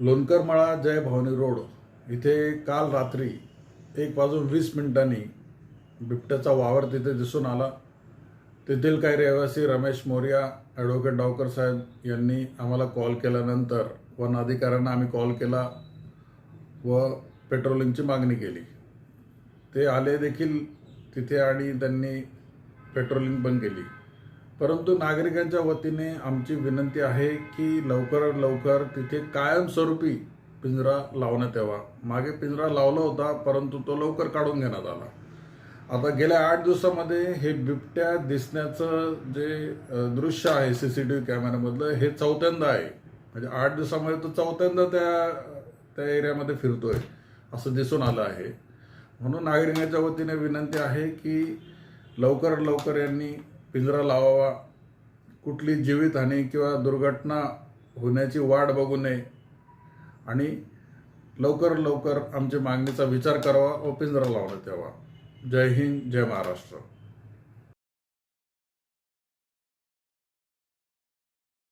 लोणकरमाळा जय Bhavani road. इथे काल रात्री एक वाजून वीस मिनिटांनी बिबट्याचा वावर तिथे दिसून आला. तेथील काही रहिवासी रमेश मोर्या ॲडव्होकेट डावकर साहेब यांनी आम्हाला कॉल केल्यानंतर वन अधिकाऱ्यांना आम्ही कॉल केला व पेट्रोलिंगची मागणी केली. ते आले देखील तिथे आणि त्यांनी पेट्रोलिंग पण केली. परंतु नागरिकांच्या वतीने आमची विनंती आहे की लवकरात लवकर तिथे कायमस्वरूपी पिंजरा लावण्यात यावा. मागे पिंजरा लावला होता परंतु तो लवकर काढून घेण्यात आला. आता गेल्या आठ दिवसामध्ये हे बिबट्या दिसण्याचं जे दृश्य आहे सी सी टी व्ही कॅमेऱ्यामधलं हे चौथ्यांदा आहे. म्हणजे आठ दिवसामध्ये तो चौथ्यांदा त्या त्या एरियामध्ये फिरतोय असं दिसून आलं आहे. म्हणून नागरिकांच्या वतीने विनंती आहे की लवकर लवकर यांनी पिंजरा लावावा. कुठली जीवितहानी किंवा दुर्घटना होण्याची वाट बघू नये. आणि लवकर लवकर आमच्या मागणीचा विचार करावा व पिंजरा लावण्यात यावा. जय हिंद जय महाराष्ट्र.